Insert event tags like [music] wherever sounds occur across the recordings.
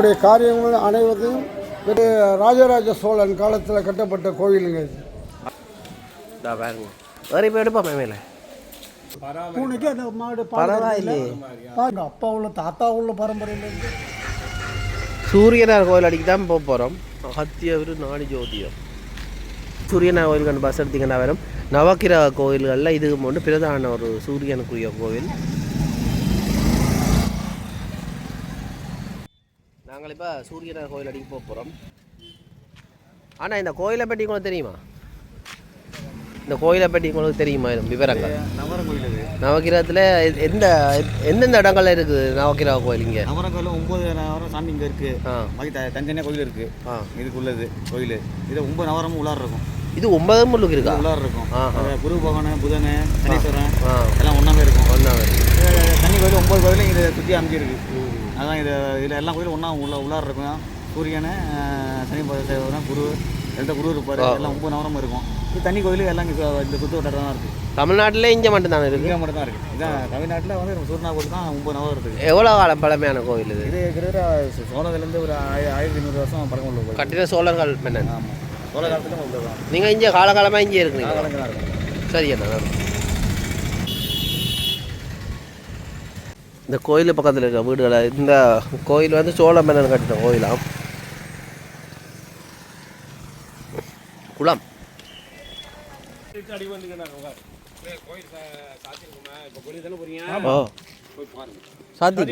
உங்களுடைய காரியங்கள் அனைவரையும் ராஜராஜ சோழன் காலத்தில் கட்டப்பட்ட கோயிலுங்க இது. வேறு இப்போ எடுப்போம் மேலே. பூனைக்கு அந்த மாடு பரவாயில்லையே. பாருங்க அப்பா உள்ள தாத்தா உள்ள பரம்பரையிலேருந்து சூரியனார் கோயில் அடிக்கு தான் போக போகிறோம் அகத்தியவர் நாடி ஜோதியம் சூரியனார் கோயில் கண்டு பஸ் எடுத்தீங்கன்னா வரும். நவக்கிரக கோயில்களில் இது ஒன்று பிரதான ஒரு சூரியனுக்குரிய கோவில். நாங்கள் இப்போ சூரியனார் கோயில் அடிக்கு போக போகிறோம். ஆனால் இந்த கோயிலை பற்றி உங்களுக்கு தெரியுமா? இந்த கோயிலை பற்றி உங்களுக்கு தெரியுமா? விவரங்கள். நவக்கிரகத்தில் எந்த எந்தெந்த இடங்கள்ல இருக்குது நவக்கிரக கோயில் இங்கே? நவரம் கோயில் ஒன்பது நவரம் சாமி இங்கே இருக்கு. ஆ. பாக்கி த- தனித்தனியாக கோயில் இருக்கு. ஆ. இதுக்குள்ளது கோயில். இது ஒன்பது நவரமும் உள்ளார இருக்கும். இது ஒன்பது முள்ளுக்கு இருக்கா? உள்ளார இருக்கும். குரு பகவான் புதன் சனீஸ்வரன் எல்லாம் ஒன்றாமே இருக்கும். ஒன்றா வருது இது தனி கோயில் ஒன்பது கோயிலும் இதை சுற்றி அமைஞ்சிருக்கு. அதான் இது இதில் எல்லா கோயிலும் ஒன்றா உள்ள உள்ளார இருக்கும். சூரியன் சனி பகவான் குரு எந்த குரு இருப்பார். எல்லாம் ஒன்பது நவரமும் இருக்கும். இது தனி கோயில் எல்லாம் இங்கே இந்த சுற்று வட்டாரம் தான் இருக்குது தமிழ்நாட்டில் இங்கே மட்டும்தானே இருக்கு? இங்கே மட்டும் தான் இருக்குது இதான் தமிழ்நாட்டில் வந்து சூரியனா கோயில் தான் ஒன்பது நவரம் இருக்குது எவ்வளோ காலம் பழமையான கோயில் இது? இது கிட்டத்தட்ட சோழத்துலேருந்து ஒரு ஆய- ஆயிரத்தி ஐநூறு வருஷம் பழக்கம் உள்ள கோயில். கட்டின சோழர்கள் மன்னன் ஆமாம் சோழ காலத்துல நீங்கள் இங்கே காலகாலமாக இங்கே இருக்கிறீங்க காலங்க தான் இருக்கும் சரி அண்ணா நன்றி. இந்த கோயில் பக்கத்தில் இருக்க வீடுகளை இந்த கோயில் வந்து சோழ மன்னன் கட்டின கோயிலாம் குளம். சாத்தி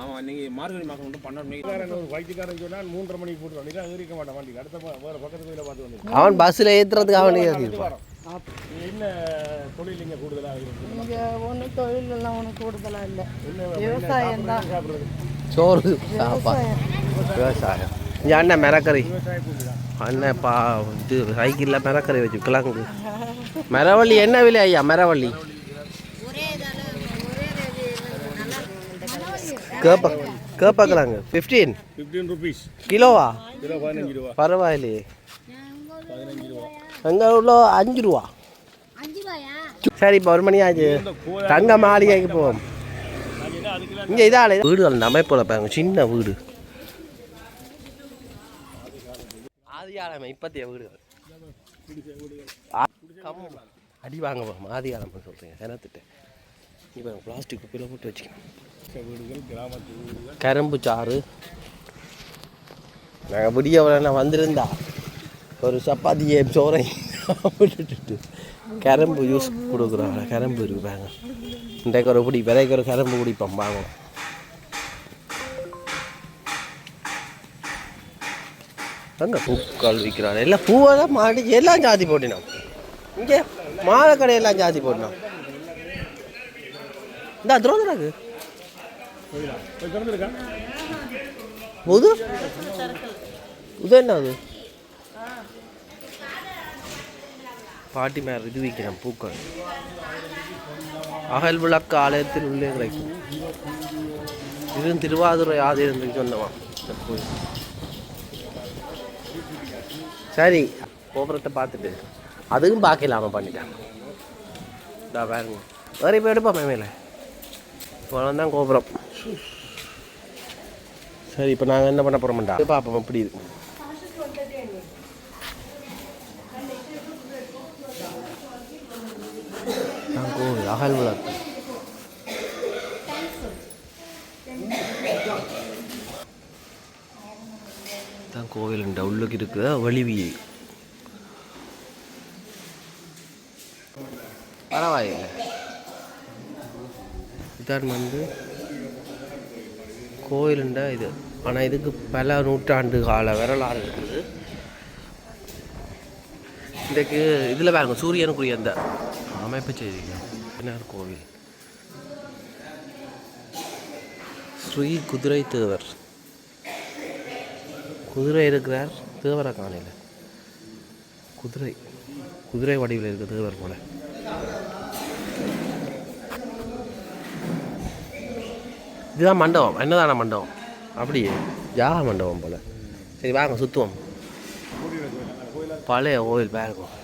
ஆமாம் நீங்கள் மார்கழி மாதம் மட்டும் பன்னெண்டு வைத்தியக்காரன் சொன்னால் மூன்றரை மணிக்கு போட்டு வந்தீங்க ஏறிக்க மாட்டேன் வண்டிக்கு. அடுத்த வேறு பக்கத்து கோயிலை பார்த்து வந்து அவன் பஸ்ஸில் ஏற்றுறதுக்கு அவனே ஏற்றிருப்பான் என்ன தொழில் இங்கே கூடுதலாக இருக்குது? இங்கே ஒன்றும் தொழில் எல்லாம் ஒன்றும் கூடுதலாக இல்லை விவசாயம் தான். சாப்பிட்றது? சோறு சாப்பாடு. விவசாயம். இங்கே அண்ணன் மிரக்கறி. பா இது சைக்கிளில் மிரக்கறி வச்சு கிழங்கு மரவள்ளி என்ன விலை ஐயா மரவள்ளி? கேப்ப கேப்பக்கிழங்கு ஃபிஃப்டீன் ஃபிஃப்டீன் ருபீஸ் கிலோவா? கிலோ பதினஞ்சு ரூபா. பரவாயில்லையே. பதினஞ்சு ரூபா. எங்கள் ஊரில் அஞ்சு ரூபா சரி இப்போ ஒரு மணி ஆச்சு. தங்க மாளிகைக்கு போவோம். இங்கே இதால வீடுகள் இந்த அமைப்பில் பாருங்க சின்ன வீடு. ஆதிகாலமே இப்பத்திய வீடுகள் அடி வாங்க போகிறோம் ஆதிகாலம் சொல்கிறீங்க கிணத்துட்டு இப்போ பிளாஸ்டிக் குப்பையில் போட்டு வச்சுக்கணும். கரும்பு சாறு. நாங்கள் விடிய வந்திருந்தா. ஒரு சப்பாத்தியை சோறை சாப்பிட்டுட்டு கரும்பு ஜூஸ் கொடுக்குறாங்க கரும்பு இருக்கு பாருங்க இன்றைக்கு ஒரு பிடி விதைக்கு ஒரு கரும்பு குடிப்போம் வாங்கணும் அங்கே பூக்கள் விற்கிறாங்க எல்லாம் பூவெல்லாம் மாடி எல்லாம் ஜாதி போட்டினோம் இங்கே மாலை கடையெல்லாம் ஜாதி போட்டினோம் இந்த துரோதராக்கு புது இது என்ன அது பாட்டி மேர் இது வைக்கிறேன் பூக்கள். அகல் விளக்கு ஆலயத்தில் உள்ளே கிடைக்கும். இது திருவாதுரை ஆதீனத்துக்கு சொன்னவா கோயில் சரி கோபுரத்தை பார்த்துட்டு. அதுவும் பார்க்கலாம பண்ணிட்டாங்க. இதா பாருங்க. வேறு இப்போ எடுப்பாமே மேலே. இவ்வளோ தான் கோபுரம். சரி இப்போ நாங்கள் என்ன பண்ண போகிறோம்டா பார்ப்போம் எப்படி இருக்கு நான் கோவில் அகல் விளக்கு தான் கோவில் உள்ளுக்கு இருக்குது வலிவியை பரவாயில்லை. இதான் வந்து கோயிலுண்டா இது. ஆனால் இதுக்கு பல நூற்றாண்டு கால வரலாறு இருக்குது. இதுக்கு இதில் பாருங்க சூரியனுக்குரிய அந்த அமைப்பு செய்திங்க பின்னர் கோவில். ஸ்ரீ குதிரை தேவர். குதிரை இருக்கிறார் தேவரை காணையில் குதிரை குதிரை வடிவில் இருக்க தேவர் போல. இதுதான் மண்டபம். என்னதான மண்டபம்? அப்படியே ஜாகா மண்டபம் போல. சரி வாங்க சுற்றுவோம் பழைய கோவில் பாருங்க.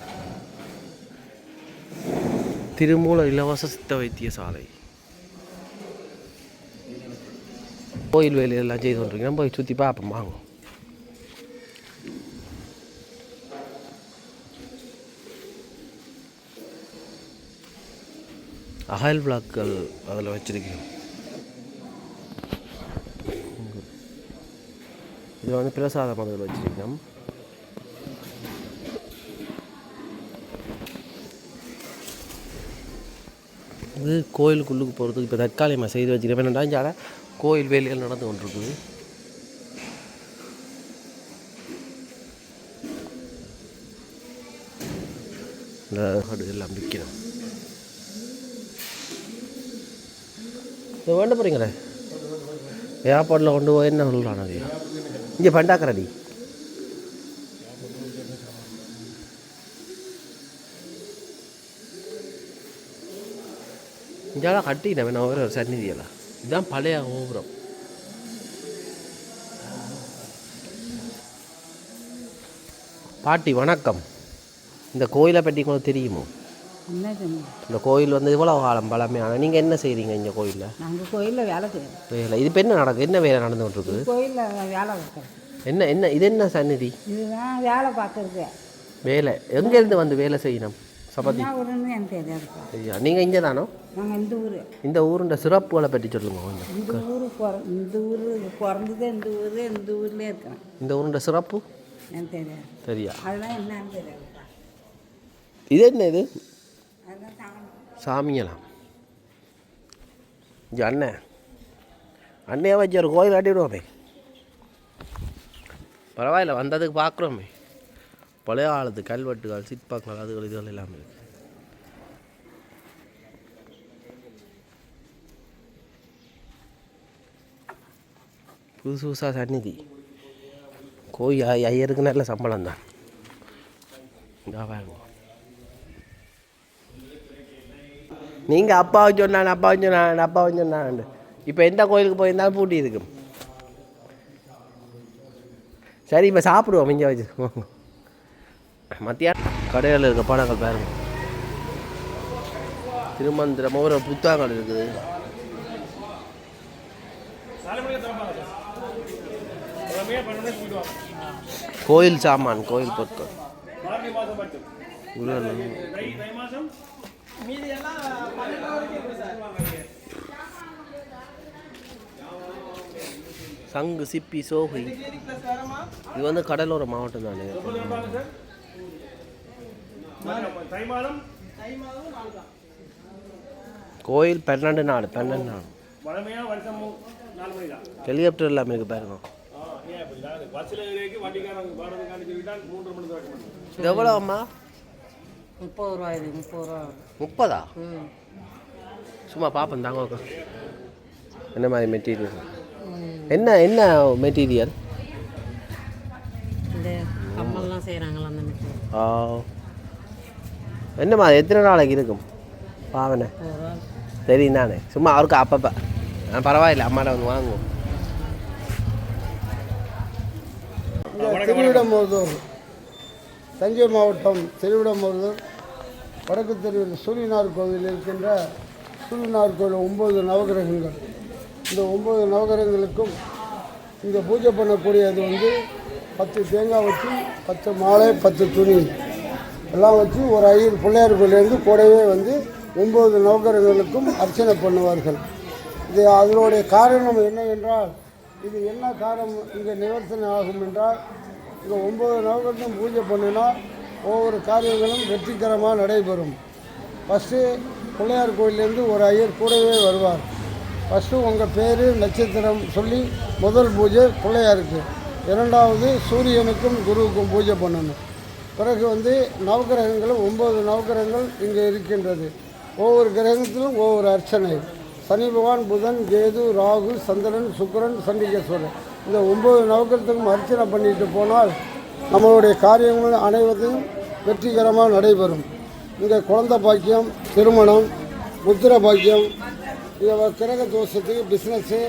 திருமூல இலவச சித்த வைத்தியசாலை கோயில் வேலையெல்லாம் செய்து கொண்டிருக்கேன் போய் சுற்றி பார்ப்போம் வாங்க அகல் விளக்குகள் அதில் வச்சுருக்கேன் இது வந்து பிரசாதம் அதில் வச்சுருக்கேன் இது கோயிலுக்குள்ளுக்கு போகிறதுக்கு இப்போ தற்காலிகமாக செய்து வச்சுக்கிறேன் என்னடா இங்கே கோயில் வேலைகள் நடந்து கொண்டிருக்குது. இந்த எல்லாம் விற்கணும் இது வேண்ட போகிறீங்களே ஏர்போர்ட்டில் கொண்டு போய் என்ன சொல்லலாம் அது? இங்கே பண்டாக்கரடி. இங்கெல்லாம் கட்டினேன் நான் ஒரு சந்நிதியெல்லாம் இதுதான் பழைய கோபுரம். பாட்டி வணக்கம். இந்த கோயிலை பற்றி உங்களுக்கு தெரியுமோ? இந்த கோயில் வந்து இவ்வளோ காலம் பழமையான நீங்கள் என்ன செய்கிறீங்க இந்த கோயிலில்? நாங்கள் கோயிலில் வேலை செய்யறோம் வேலை இது இப்போ என்ன நடக்குது என்ன வேலை நடந்து கொண்டிருக்குது கோயிலில் வேலை என்ன என்ன இது என்ன சந்நிதி இதுதான் வேலை பார்க்கறது. வேலை எங்கேருந்து வந்து வேலை செய்யணும்? சபதி என்ன ஊருன்னு எனக்கு தெரியாதுப்பா ஐயா நீங்கள் இங்கே தானோ? நாங்கள் இந்த ஊர். இந்த ஊருண்ட சிறப்புகளை பற்றி சொல்லுங்க கொஞ்சம் இந்த ஊர் பிற இந்த ஊர் பிறந்தது இந்த ஊர் இந்த ஊர்லேயே இருக்கிறேன் இந்த ஊருண்ட சிறப்பு? எனக்கு தெரியாது சரியா. அதெல்லாம் என்னன்னு இது என்ன இது? சாமியலாம் இங்கே அண்ணன் அண்ணையை வச்சு ஒரு கோயில் கட்டிவிடுவோமே. பரவாயில்ல வந்ததுக்கு பார்க்குறோமே. பழைய காலத்து கல்வெட்டுகள் சிற்பங்கள் அதுகள் இதுகள் எல்லாமே இருக்கு. புதுசு புதுசாக சந்நிதி. கோயில் ஐ- ஐயருக்கு நல்ல சம்பளம் தான். இந்தா அப்பா நீங்கள் அப்பாவை சொன்னான் அப்பாவை சொன்னான் அப்பாவை சொன்னான் இப்போ எந்த கோயிலுக்கு போயிருந்தாலும் பூட்டி இருக்கும். சரி இப்போ சாப்பிடுவோம் மிஞ்ச வச்சு. மத்தியானம் கடையில் இருக்க படங்கள் பாருங்க. திருமந்திரம் ஒரு புத்தகங்கள் இருக்குது. கோயில் சாமான் கோயில் பொருட்கள். சங்கு சிப்பி சோகை. இது வந்து கடலோர மாவட்டம் தானே? தை மாதம் கோயில் பன்னெண்டு நாள் பன்னெண்டு நாள். வளமையாக வருஷம் மூ- நாலு மணி தான். ஹெலிகாப்டர் எல்லாமே இருக்கு பாருங்க. எவ்வளோ அம்மா முப்பது ரூபா இது முப்பது ரூபா. முப்பதா? சும்மா பார்ப்போம் தாங்க. என்ன மாதிரி மெட்டீரியல்? என்ன என்ன மெட்டீரியல்? இந்த கம்மல்லாம் செய்கிறாங்களா அந்த மாதிரி ஆ. என்னம்மா எத்தனை நாளைக்கு இருக்கும்? பாவனை தெரியும் தானே. சும்மா அவருக்கு அப்பப்போ. ஆனால் பரவாயில்ல அம்மாட்ட வந்து வாங்குவோம். இந்த தஞ்சை மாவட்டம் திருவிடமருதூர் வடக்கு தெருவில் சூரியனார் கோவில் இருக்கின்ற சூரியனார் கோவில் ஒம்பது நவகிரகங்கள். இந்த ஒம்பது நவகிரகங்களுக்கும் இங்கே பூஜை பண்ணக்கூடியது வந்து பத்து தேங்காய் வச்சு பத்து மாலை பத்து துணி. எல்லாம் வச்சு ஒரு ஐயர் பிள்ளையார் கோயிலேருந்து கூடவே வந்து ஒம்பது நோக்கர்களுக்கும் அர்ச்சனை பண்ணுவார்கள். இது அதனுடைய காரணம் என்னவென்றால் இது என்ன காரணம்? இங்கே நிவர்த்தனை ஆகும் என்றால் இங்கே ஒம்பது நோக்கத்தையும் பூஜை பண்ணினா ஒவ்வொரு காரியங்களும் வெற்றிகரமாக நடைபெறும். ஃபஸ்ட்டு பிள்ளையார் கோயிலேருந்து ஒரு ஐயர் கூடவே வருவார். ஃபஸ்ட்டு உங்கள் பேர் நட்சத்திரம் சொல்லி முதல் பூஜை பிள்ளையாருக்கு. இரண்டாவது சூரியனுக்கும் குருவுக்கும் பூஜை பண்ணணும். பிறகு வந்து நவகிரகங்களும் ஒம்பது நவகிரகங்கள் இங்கே இருக்கின்றது. ஒவ்வொரு கிரகத்திலும் ஒவ்வொரு அர்ச்சனை. சனி பகவான் புதன் கேது ராகு சந்திரன் சுக்கிரன் சண்டிகேஸ்வரன். இந்த ஒம்பது நவகிரகத்துக்கும் அர்ச்சனை பண்ணிட்டு போனால் நம்மளுடைய காரியங்கள் அனைவரையும் வெற்றிகரமாக நடைபெறும். இங்கே குழந்தை பாக்கியம் திருமணம் புத்திர பாக்கியம் இதை கிரக தோஷத்துக்கு பிஸ்னஸ்ஸு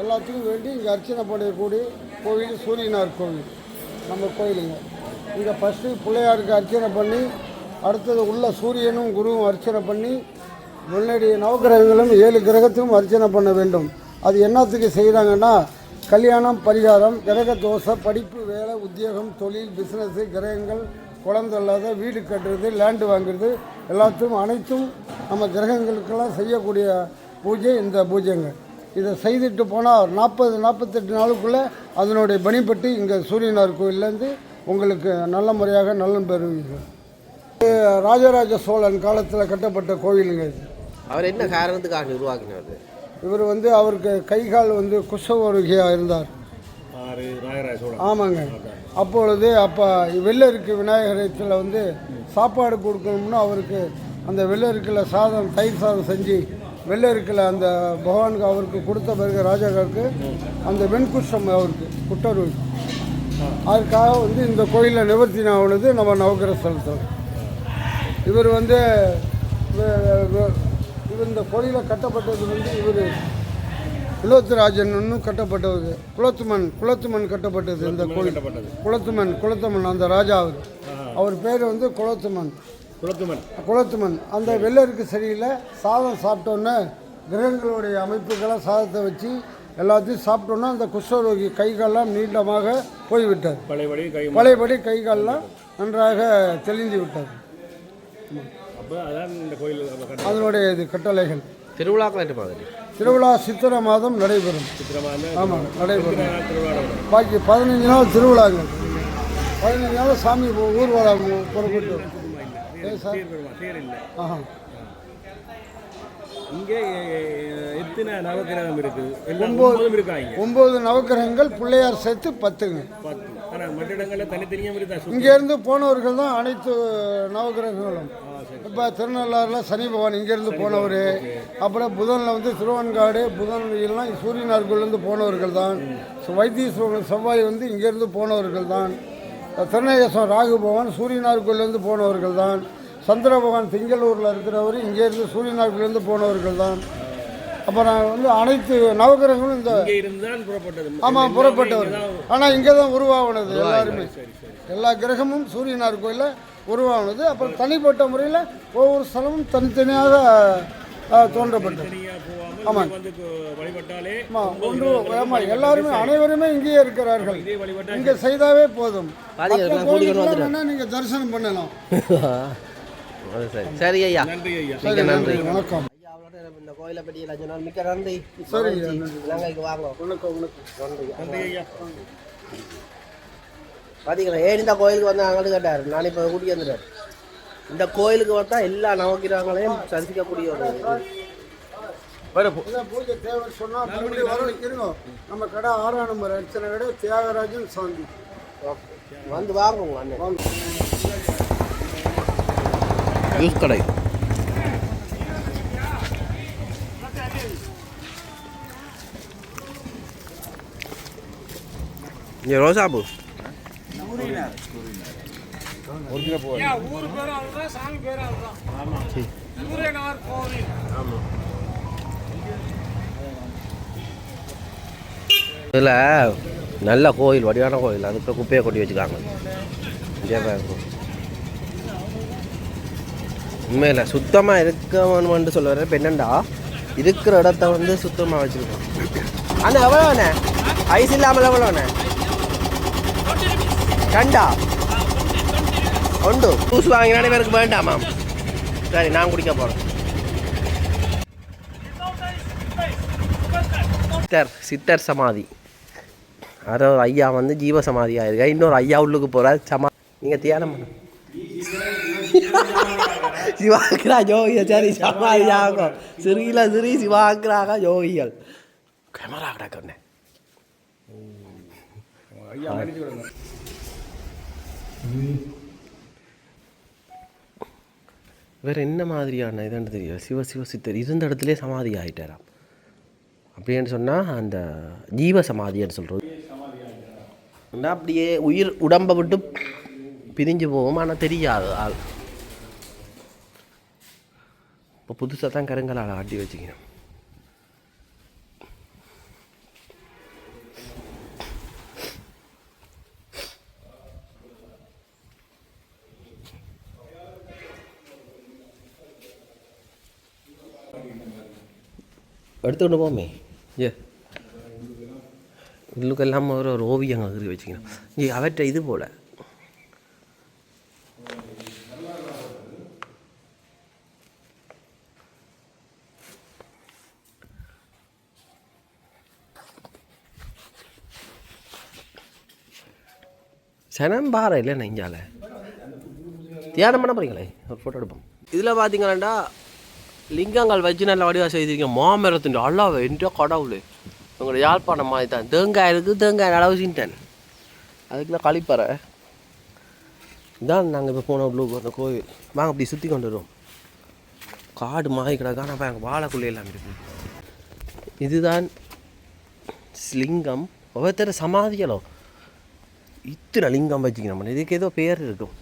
எல்லாத்துக்கும் வேண்டி இங்கே அர்ச்சனை பண்ணக்கூடிய கோவில் சூரியனார் கோவில். நம்ம கோயிலுங்க. இங்கே ஃபஸ்ட்டு பிள்ளையாருக்கு அர்ச்சனை பண்ணி அடுத்தது உள்ள சூரியனும் குருவும் அர்ச்சனை பண்ணி முன்னாடி நவகிரகங்களும் ஏழு கிரகத்துக்கும் அர்ச்சனை பண்ண வேண்டும். அது என்னத்துக்கு செய்கிறாங்கன்னா கல்யாணம் பரிகாரம் கிரக தோசை படிப்பு வேலை உத்தியோகம் தொழில் பிஸ்னஸ்ஸு கிரகங்கள் குழந்தை இல்லாத வீடு கட்டுறது லேண்டு வாங்குறது எல்லாத்தையும் அனைத்தும் நம்ம கிரகங்களுக்கெல்லாம் செய்யக்கூடிய பூஜை இந்த பூஜைங்க. இதை செய்துட்டு போனால் நாற்பது நாற்பத்தெட்டு நாளுக்குள்ளே அதனுடைய பணிப்பட்டு இங்கே சூரியனார் கோயிலேருந்து உங்களுக்கு நல்ல முறையாக நலன் பெறுவீர்கள். இது ராஜராஜ சோழன் காலத்தில் கட்டப்பட்ட கோயிலுங்க இது. அவர் என்ன காரணத்துக்காக உருவாக்கினார்? இவர் வந்து அவருக்கு கை கால் வந்து குஷவருகியாக இருந்தார். ஆமாங்க. அப்பொழுது அப்போ வெள்ளருக்கு விநாயகரத்தில் வந்து சாப்பாடு கொடுக்கணும்னு அவருக்கு அந்த வெள்ளருக்கில் சாதம் தயிர் சாதம் செஞ்சு வெள்ளருக்கில் அந்த பகவானுக்கு அவருக்கு கொடுத்த பிறகு ராஜாவுக்கு அந்த வெண்குஷ்டம் அவருக்கு குட்டருள் அதுக்காக வந்து இந்த கோயிலில் நிவர்த்தி நம்ம நவகிரக ஸ்தலத்தில் இவர் வந்து இவர் இந்த கோயிலை கட்டப்பட்டது வந்து இவர் குலோத்துராஜன் கட்டப்பட்டது. குலத்துமன் குலத்துமன் கட்டப்பட்டது இந்த கோயில். குலத்துமன் குலத்துமன் அந்த ராஜா அவர். அவர் பேர் வந்து குலத்துமன். குலத்துமன். குலத்துமன். அந்த வெள்ளருக்கு சரியில்லை. சாதம் சாப்பிட்டோன்னே கிரகங்களுடைய அமைப்புகளை சாதத்தை வச்சு எல்லாத்தையும் சாப்பிட்டோன்னே அந்த குஷ்டரோகி கைகாலெல்லாம் நீளமாக போய்விட்டார் பழையபடி கை பழையபடி கைகாலெல்லாம் நன்றாக தெளிந்து விட்டார் அப்போ அதான் இந்த கோயில் நம்ம கட்ட அதனுடைய இது கட்டளைகள். திருவிழாக்கள் மாதிரி திருவிழா சித்திரை மாதம் நடைபெறும். ஆமாம் நடைபெறும். பாக்கி பதினஞ்சு நாள் திருவிழாங்க பதினஞ்சு நாள் சாமி ஊர்வலம் புறப்பட்டு ஆஹா. இங்கே எத்தனை நவக்கிரகம் இருக்குது ஒன்பதும் இருக்காங்க. ஒம்பது நவக்கிரகங்கள் பிள்ளையார் சேர்த்து பத்துங்க. பத்து. ஆனால் மற்ற இடங்களில் தனித்தனியாக சுத்தி? இங்கேருந்து போனவர்கள் தான் அனைத்து நவக்கிரகங்களும். இப்போ திருநள்ளாறில் சனி பகவான் இங்கேருந்து போனவர். அப்புறம் புதனில் வந்து திருவன்காடு புதன் எல்லாம் சூரியனார்கோயிலேருந்து போனவர்கள் தான். வைத்தீஸ்வரன் செவ்வாய் வந்து இங்கேருந்து போனவர்கள் தான். திருநகேஸ்வரம் ராகு பகவான் சூரியனார்கோயிலேருந்து போனவர்கள் தான். சந்திர பகவான் திங்களூரில் இருக்கிறவர் இங்கேருந்து சூரியனார்கோயிலேருந்து போனவர்கள் தான். அப்புறம் வந்து அனைத்து நவக்கிரகங்களும் இந்த இங்கே இருந்தால் புறப்பட்டது ஆமாம் புறப்பட்டவர். ஆனால் இங்கே தான் உருவாகுனது எல்லாருமே. எல்லா கிரகமும் சூரியனார் கோயிலில் உருவாகுனது. அப்புறம் தனிப்பட்ட முறையில் ஒவ்வொரு ஸ்தலமும் தனித்தனியாக தோன்றப்பட்டது. ஆமாம் ஒன்று ஆமாம் எல்லாருமே அனைவருமே இங்கேயே இருக்கிறார்கள். இங்கே செய்தாவே போதும். நீங்கள் தரிசனம் பண்ணலாம். [laughs] அது சரி. சரி ஐயா. நன்றி ஐயா. சரி நன்றி. வணக்கம். இந்த கோயிலை பற்றி எல்லாம் சொன்னால் மிக்க நன்றி. சரி இலங்கைக்கு வாங்க வணக்கம் வணக்கம். நன்றி நன்றி ஐயா. பார்த்தீங்களா ஏன் இந்த கோயிலுக்கு வந்து அங்கே கேட்டார். நான் இப்போ கூட்டி வந்துட்டார் இந்த கோயிலுக்கு வந்தா எல்லா நவக்கிரகங்களையும் தரிசிக்கக்கூடிய ஒரு பூஜை தேவை சொன்னால் இருங்க. நம்ம கடை ஆறாம் நம்பர் அர்ச்சனை கடை தியாகராஜன் சாந்தி. வந்து வாங்க வாங்க. ஜூஸ் கடை. இங்கே ரோசாப்பூ இதில் நல்ல கோயில் வடிவான கோயில். அதுக்கு குப்பையை கொட்டி வச்சுக்காங்க இங்கே பாருங்க. உண்மையில் சுத்தமாக இருக்கணும்னு சொல்ல வர பெண்ணண்டா இருக்கிற இடத்த வந்து சுத்தமாக வச்சுருக்கோம். அண்ணா எவ்வளோ அண்ணே? ஐஸ் இல்லாமல் எவ்வளோ அண்ணே? கண்டா உண்டு ஜூஸ் வாங்கினாலே பேருக்கு வேண்டாமா? சரி நான் குடிக்க போகிறேன் சித்தர் சித்தர் சமாதி. அதோ ஒரு ஐயா வந்து ஜீவ சமாதி இருக்கா இன்னொரு ஐயா உள்ளுக்கு போகிறார் சமா நீங்கள் தியானம் பண்ணு சிவாக்கிறா யோகிகள் சரி சமாதி ஆகும் சிறியில சிறி சிவாக்கிறாக யோகிகள் கேமரா கிடக்குண்ணே வேறு என்ன மாதிரியான இதுன்னு தெரியல சிவ சிவ சித்தர் இருந்த இடத்துல சமாதி ஆகிட்டாராம் அப்படின்னு சொன்னால் அந்த ஜீவ சமாதின்னு சொல்கிறது அப்படியே உயிர் உடம்பை விட்டு பிரிஞ்சு போவோம் ஆனால் தெரியாது ஆள். இப்போ புதுசாக தான் கருங்கலால் ஆட்டி வச்சுக்கணும் எடுத்துக்கிட்டு போமே ஏ. உள்ளுக்கெல்லாம் ஒரு ஒரு ஓவியங்கள் வச்சுக்கணும் இங்கே அவற்றை இது போல். சனம் பாறை இல்லை நெஞ்சால. தியானம் பண்ண போறீங்களே? ஒரு ஃபோட்டோ எடுப்போம். இதில் பார்த்தீங்கன்னா லிங்கங்கள் வச்சு நல்ல வடிவாக செய்திருக்கீங்க. மாமரத்துண்டு அல்லாவே என்ற கடவுள். உங்களோட யாழ்ப்பாணம் மாதிரி தான் தேங்காய் இருக்குது தேங்காய் அளவு சின்டன் அதுக்குள்ள கழிப்பறை இதான் நாங்கள் இப்போ போன ப்ளூ அந்த கோயில் வாங்க அப்படி சுற்றி கொண்டு வருவோம். காடு மாறி கிடக்கா. நான் எங்கள் வாழைக்குள்ளே எல்லாம் இருக்கு. இதுதான் ஸ்லிங்கம் ஒவ்வொருத்தர் சமாதிகளோ இத்தனை லிங்கம் வச்சுக்கணும். இதுக்கு ஏதோ பேர் இருக்கும்.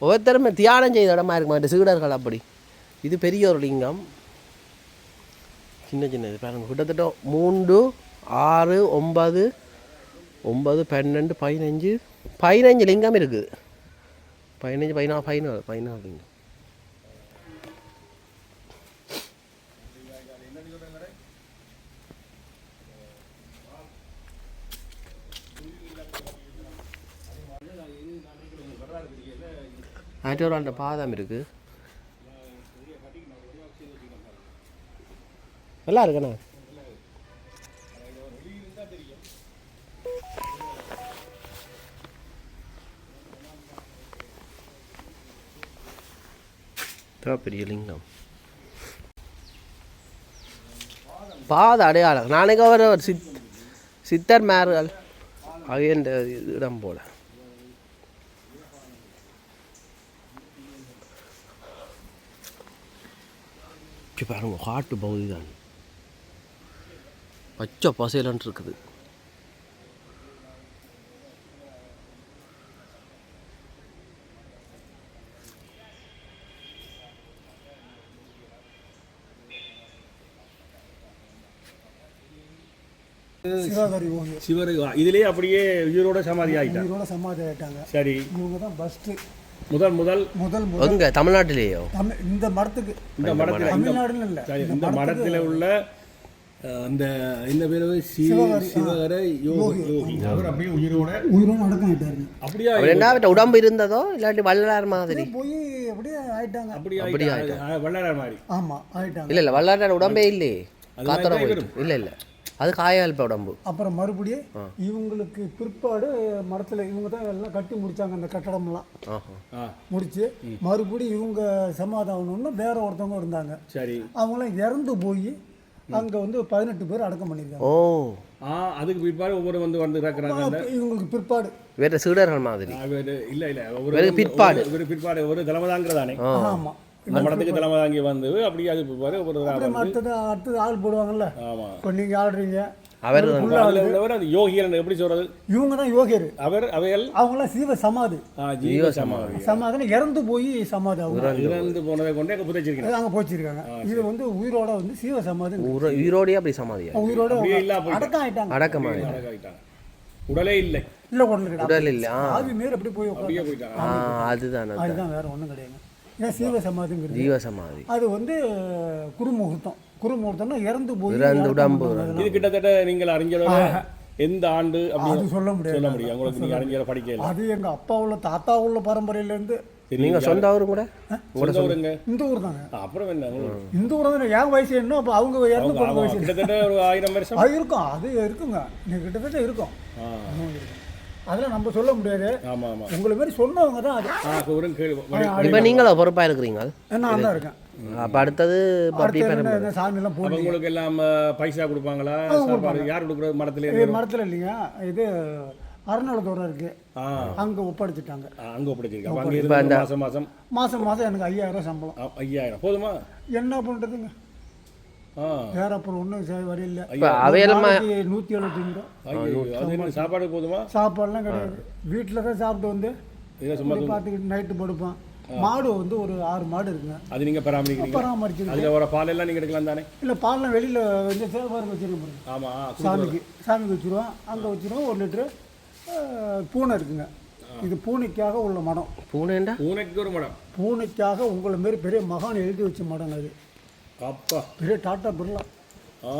ஒவ்வொருத்தருமே தியானம் செய்த இடமா இருக்க மாட்டேன் சீடர்கள் அப்படி. இது பெரிய ஒரு லிங்கம். சின்ன சின்னது. பாருங்கள் கிட்டத்தட்ட மூன்று ஆறு ஒன்பது ஒன்பது பன்னெண்டு பதினஞ்சு பதினஞ்சு லிங்கம் இருக்குது. பதினஞ்சு பதினாறு பதினாறு பதினாறு லிங்கம். ஆக்சுவலாக அந்த பாதாம் இருக்குது நல்லா இருக்குண்ணா. பெரிய லிங்கம். பாத அடையாளம். நாளைக்கு கவர் ஒரு சித் சித்தர் மேர்கள் அவையன்ற இடம் போல. இங்க பாருங்க காட்டு பகுதி தான். பச்சை பசையிலன்ட்டு இருக்குது. சிவர் இதுலயே அப்படியே உயிரோட சமாதி ஆயிட்டான் இவரோட சமாதி ஆயிட்டாங்க. சரி. இவங்க தான் ஃபஸ்ட்டு முதல் முதல். முதல் முதல். எங்க? தமிழ்நாட்டிலேயோ? தமிழ் இந்த மடத்துக்கு இந்த மடத்தில் இந்த தமிழ்நாடுன்னு இல்லை. இந்த மடத்தில் உள்ள அந்த இந்த பேர்? சிவகரி, யோகி யோகி. அவர் அப்படியே உயிரோட உயிரோட அடக்கம் அப்படியே? அவர் என்ன உடம்பு இருந்ததோ இல்லாட்டி வள்ளலார் மாதிரி? போய் அப்படியே ஆயிட்டாங்க. அப்படி அப்படியே ஆயிட்டா. வள்ளலார் மாதிரி. ஆமாம் ஆயிட்டாங்க. இல்லை இல்லை வள்ளலார் உடம்பே இல்லையே. காத்தோட போயிட்டு. இல்லை இல்லை. அது காயால்ப உடம்பு. அப்புறம் மறுபடியும் இவங்களுக்கு பிற்பாடு மரத்தில் இவங்க தான் எல்லாம் கட்டி முடிச்சாங்க அந்த கட்டடம்லாம். முடிச்சு மறுபடியும் இவங்க சமாதானம்னு வேற ஒருத்தவங்க இருந்தாங்க. சரி. அவங்களாம் இறந்து போய் அங்கே வந்து பதினெட்டு பேர் அடக்கம் பண்ணியிருக்காங்க. ஓ. ஆ அதுக்கு பிற்பாடு ஒவ்வொரு வந்து வந்து இருக்கிறாங்க அந்த இவங்களுக்கு பிற்பாடு. வேற சீடர்கள் மாதிரி. இல்ல இல்ல ஒரு பிற்பாடு. ஒரு பிற்பாடு ஒரு தலைமதாங்கிறதானே ஆ. ஆமாம் இந்த மடத்துக்கு தலைமதாங்கி வந்து அப்படி அது அப்புறம் அடுத்தது அடுத்தது ஆள் போடுவாங்கல்ல. ஆமா. இப்போ நீங்கள் ஆடுறீங்க. அவர் உள்ளவர் அந்த யோகியர் எப்படி சொல்றது? இவங்க தான் யோகியர். அவர் அவையல் அவங்களாம் சீவ சமாதி. ஜீவ சமாதி. சமாதானம் இறந்து போய் சமாதி அவங்க. இறந்து போனதை கொண்டு அங்க புதைச்சிருக்கிறேன் அங்கே போச்சிருக்காங்க இது வந்து உயிரோட வந்து சீவ சமாதி உயிரோடயே அப்படி சமாதியா உயிரோட அப்படியே. அடக்கம் ஆயிட்டாங்க உடலே இல்லை. இல்லை உடனே கிடையாது. உடல் இல்லை. ஆவி மாரி அப்படி போய் அப்படியே போயிட்டாங்க. அதுதான். அதுதான். வேற ஒன்றும் கிடையாது. ஏன்னா சீவ சமாதிங்கிறது. ஜீவ சமாதி அது வந்து குருமுகூர்த்தம். குருமுகூர்த்தம்னா இறந்து போய் இறந்து உடம்பு. இது கிட்டத்தட்ட நீங்கள் அறிஞரோட எந்த ஆண்டு அது அப்படின்னு சொல்ல முடியாது. சொல்ல முடியும் உங்களுக்கு நீங்க அறிஞரை படிக்கல அது எங்க அப்பா உள்ள தாத்தா உள்ள பரம்பரையிலேருந்து. நீங்க சொந்த அவரும் கூட சொந்த ஊருங்க. இந்த ஊர் தாங்க அப்புறம் என்ன? இந்த ஊர் தான். என் வயசு என்ன? அப்போ அவங்க இறந்து போன வயசு கிட்டத்தட்ட ஒரு ஆயிரம் வருஷம். அது இருக்கும். அது இருக்குங்க. நீ கிட்டத்தட்ட இருக்கும். அதெல்லாம் நம்ம சொல்ல முடியாது. ஆமா ஆமா. உங்களை மாதிரி சொன்னவங்க தான் அது. ஆ ஒரு இப்போ நீங்களும் பொறுப்பாக இருக்கிறீங்க? நான் தான் இருக்கேன். அப்போ அடுத்தது சாமியெல்லாம் போட்டு உங்களுக்கு எல்லாம் பைசா கொடுப்பாங்களா? யார் கொடுக்குறது மரத்தில் இல்லைங்க. இது அறநிலத்தோரம் இருக்கு. அங்கே ஒப்படைச்சிட்டாங்க. அங்க ஒப்படைச்சிருக்கு அப்ப அங்க இருந்து மாசம் மாசம்? மாதம் மாதம் எனக்கு ஐயாயிரம் சம்பளம். ஐயாயிரம். போதுமா? என்ன பண்ணுறதுங்க? ஆ வேற அப்புறம் ஒன்றும் அவையெல்லாம் நூற்றி எழுபத்தஞ்சு ரூபா. சாப்பாடு. போதுமா? சாப்பாடுலாம் கிடையாது. வீட்டில் தான் சாப்பிட்டு வந்து பார்த்துக்கிட்டு நைட்டு படுப்பேன். மாடு வந்து ஒரு ஆறு மாடு இருக்குங்க. அது நீங்க பராமரிக்கிறீங்க? பராமரிச்சு அதுல வர பால் எல்லாம் நீங்க எடுக்கலாம் தானே? இல்லை பால்லாம் வெளியில் வந்து சேவாரம் வச்சுருக்கோம் பாருங்க ஆமா சாமிக்கு. சாமிக்கு வச்சுருவோம். அங்கே வச்சுருவோம். ஒரு லிட்டரு அஹ், பூனை இருக்குங்க. இது பூனைக்காக உள்ள மடம். பூனேண்டா பூனைக்கு ஒரு மடம். பூனைக்காக உங்களை மாரி பெரிய மகான் எழுதி வச்ச மடம் அது. அப்பா. பெரிய டாட்டா பிர்லா. ஆ.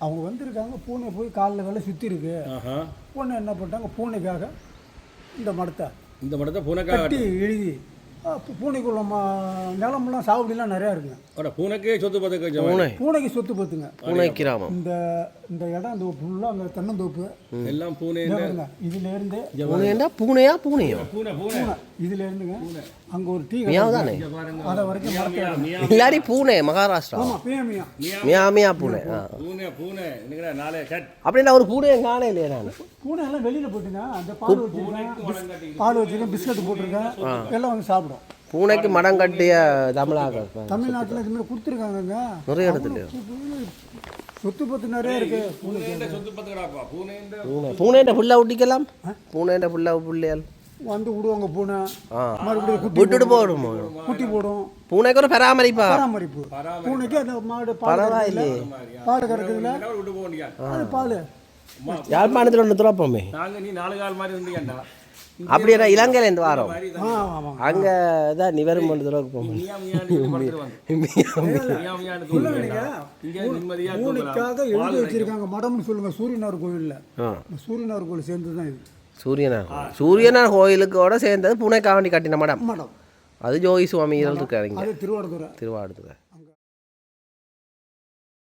அவங்க வந்திருக்காங்க பூனை போய் காலில் வேலை சுற்றி இருக்கு பூனை என்ன பண்ணிட்டாங்க பூனைக்காக இந்த மடத்தை இந்த படத்தை பூனைக்காக கட்டி எழுதி பூனைக்குள்ள நிலமெல்லாம் சாவடிலாம் நிறையா இருக்குங்க. அட பூனைக்கே சொத்து பூனை. பூனைக்கு சொத்து பத்துங்க பூனை கிராமம். இந்த இந்த இடம் இந்த ஃபுல்லாக அங்கே தென்னந்தோப்பு. எல்லாம் பூனை இதோ பாருங்க, இதுல இருந்து பூனைண்டா பூனையா? பூனையோ? பூனை பூனை. இதுல இருந்துங்க அங்கே ஒரு டீ மியாவ் தானே? அதை வரைக்கும் இல்லாடி பூனை மகாராஷ்டிரா. பிஎம்இயா மியா மியா பூனை. ஆ. பூனை பூனை. நாளே சட் அப்படின்னா ஒரு பூனையை காணே இல்லையா நான்? பூனை எல்லாம் வெளியில் போட்டுங்க. அந்த பால் வச்சுருக்கேன் பால் வச்சுருக்கேன் பிஸ்கட் போட்டிருக்கேன் எல்லாம் வந்து சாப்பிடும். பூனைக்கு மடம் கட்டிய தமிழாக தமிழ்நாட்டில் இது மாதிரி கொடுத்துருக்காங்கங்க. நிறைய இடத்துல சொத்து பத்து நிறைய இருக்கு. பூனைக்கு சொத்து பத்துக்கடாப்பா? பூனை பூனை. பூனைண்ட புல்லா விட்டிக்கலாம். பூனைண்ட புல்லா புள்ளையால். வந்து விடுவாங்க பூனை. மறுபடியும் விட்டுட்டு போடும். குட்டி போடும். பூனைக்கு ஒரு பராமரிப்பா. பராமரிப்பு. பூனைக்கு அந்த மாடு பால் பரவாயில்லையே. பால் கறக்குதுல. அது பால். யாழ்ப்பாணத்தில் ஒன்று துறப்போமே நாங்க நீ நாலு கால் மாதிரி இருந்தீங்கடா அப்படியே இலங்கையில் இருந்து வாரோம். அங்கே தான் நிவரும் [laughs] நிம்மதியா தூங்கலாம் பூனைக்காக எழுதி வச்சிருக்காங்க. மடம்னு சொல்லுங்க சூரியனார் இந்த சூரியனார் கோவில் சேர்ந்து தான் இது சூரியனார் சூரியனார் கோயிலுக்கோட சேர்ந்தது பூனைக்காவண்டி கட்டின மடம். மடம். அது ஜோதி சுவாமி இருக்காரு இங்கே அது திருவாரூர் திருவாடுதுறை.